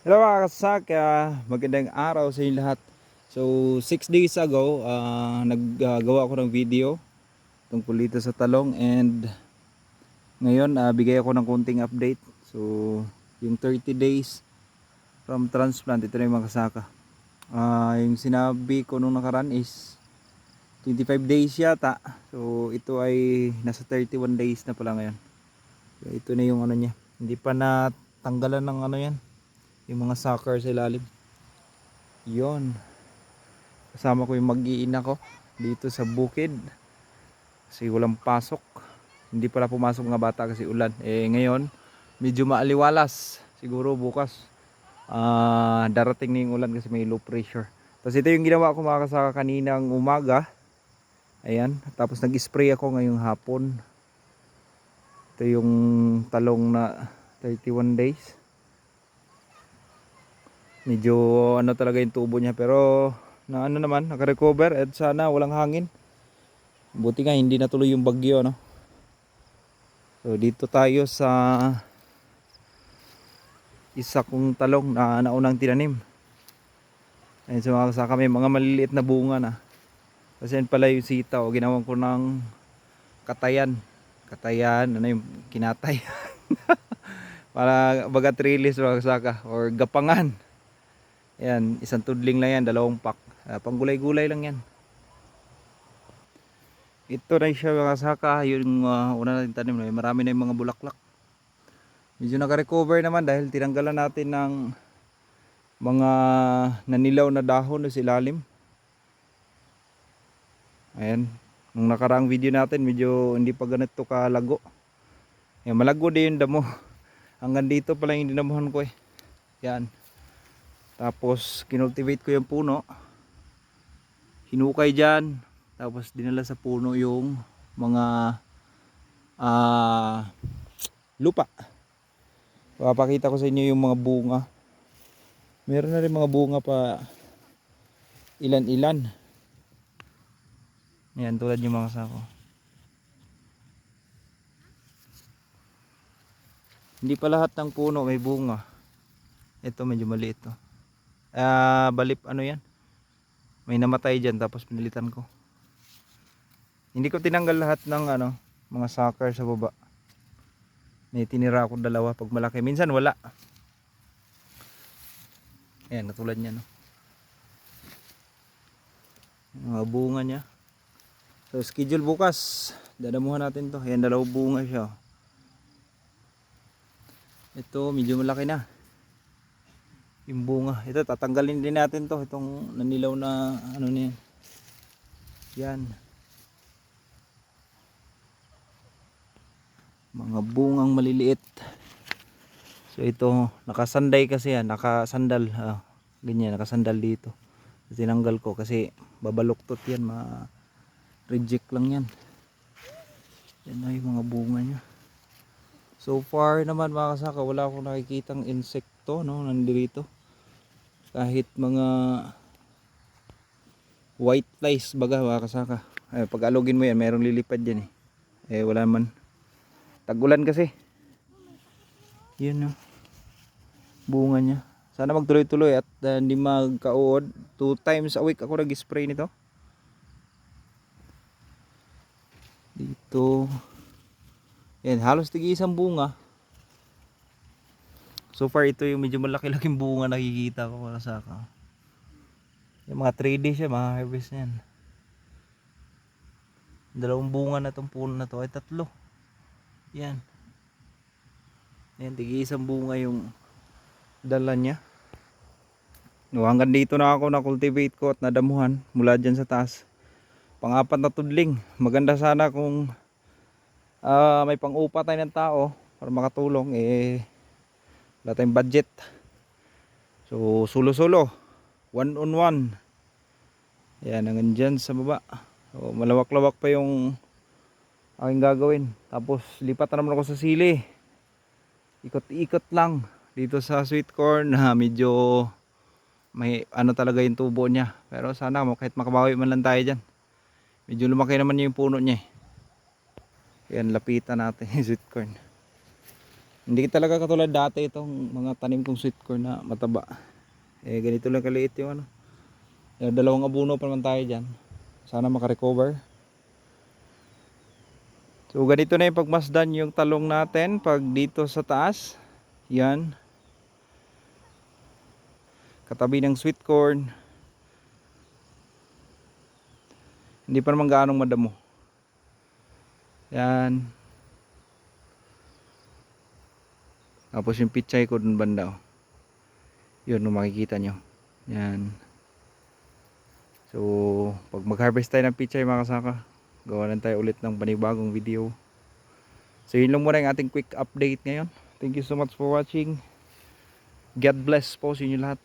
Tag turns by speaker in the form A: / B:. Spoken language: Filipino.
A: Hello mga kasaka, magandang araw sa inyo lahat. So 6 days ago, ah, naggagawa ako ng video tungkol dito sa talong and ngayon ah, bigay ako ng konting update. So yung 30 days from transplant, ito na yung mga kasaka. Ah, yung sinabi ko nung nakaraan is 25 days yata. So ito ay nasa 31 days na pala ngayon. So, ito na yung ano niya. Hindi pa natanggalan ng ano yan yung mga sucker sa ilalim. Yon kasama ko yung mag-iina ko dito sa bukid. Kasi walang pasok. Hindi pala pumasok mga bata kasi ulan. Eh ngayon medyo maaliwalas. Siguro bukas ah darating na yung ulan kasi may low pressure. Tapos ito yung ginawa ko mga kasaka kaninang umaga. Ayan. Tapos nag-spray ako ngayong hapon. Ito yung talong na 31 days medyo ano talaga yung tubo niya pero na ano naman naka-recover at sana walang hangin. Buti nga hindi natuloy yung bagyo no? So dito tayo sa isa kong talong na naunang tinanim. Ayun sa mga kasaka may mga maliliit na bunga na. Kasi yan pala yung sitaw ginawan ko ng katayan. Katayan ano yung kinatay para baga trilis mga kasaka or gapangan Ayan, isang tudling lang yan, dalawang pack. Uh, panggulay-gulay lang yan. Ito na siya mga saka, yung uh, una natin tanim na, marami na yung mga bulaklak. Medyo naka-recover naman dahil tinanggalan natin ng mga nanilaw na dahon sa ilalim. Ayan, nung nakaraang video natin, medyo hindi pa ganito kalago. Ayan, malago din yung damo. Hanggang dito pala yung dinamuhan ko eh. Yan. Tapos kinultivate ko yung puno. Hinukay dyan. Tapos dinala sa puno yung mga ah, lupa. Papakita ko sa inyo yung mga bunga. Meron na rin mga bunga pa ilan-ilan. Yan tulad yung mga sako. Hindi pa lahat ng puno may bunga. Ito medyo maliit to ah balip ano yan? May namatay dyan tapos pinilitan ko. Hindi ko tinanggal lahat ng ano mga sucker sa baba. May tinira ako dalawa pag malaki. Minsan wala. Ayan natulad niya no? Mga bunga niya. So schedule bukas. Dadamuhan natin to. Ayan dalawang bunga siya ito medyo malaki na yung bunga. Ito tatanggalin din natin to. Itong nanilaw na ano niyan yan. Mga bungang maliliit. So ito nakasanday kasi yan. Nakasandal. Ah, ganyan nakasandal dito. Tinanggal ko kasi babaluktot yan. Ma reject lang yan. Yan yung mga bunga niya. So far naman mga kasaka wala akong nakikitang insekto no? Nandito. Kahit mga white flies baga mga kasaka. Ay, pag alugin mo yan mayroong lilipad dyan eh. Eh wala man. Tagulan kasi. Yun no? Bunga niya. Sana magtuloy tuloy at uh, hindi magkauod. Two times a week ako nag spray nito. Dito. Yan halos tigi isang bunga So far ito yung medyo malaki-laking bunga nakikita ko para sa ka. Yung mga 3 days siya, mga harvest niyan. Dalawang bunga na tong puno na to ay tatlo. Yan. Yan, tigi isang bunga yung dala niya. No, hanggang dito na ako na cultivate ko at nadamuhan mula dyan sa taas. Pangapat na tudling. Maganda sana kung uh, may pang-upa tayo ng tao para makatulong eh wala tayong budget. So solo solo one on one. Yan hanggang dyan sa baba. So, malawak lawak pa yung aking gagawin. Tapos lipat na naman ako sa sili. Ikot ikot lang dito sa sweet corn na medyo may ano talaga yung tubo niya. Pero sana kahit makabawi man lang tayo dyan. Medyo lumaki naman yung puno niya eh. yan lapitan natin yung sweet corn Hindi talaga katulad dati itong mga tanim kong sweet corn na mataba. Eh ganito lang kaliit yung ano. Eh, dalawang abuno pa naman tayo dyan. Sana makarecover. So ganito na yung pagmasdan yung talong natin pag dito sa taas. Yan. Katabi ng sweet corn. Hindi pa naman gaanong madamo. Yan. Tapos yung pichay ko dun banda. Oh. Yun, no, makikita nyo. Yan. So, pag mag-harvest tayo ng pichay mga kasaka, gawa lang tayo ulit ng panibagong video. So, yun lang muna yung ating quick update ngayon. Thank you so much for watching. God bless po sa inyo lahat.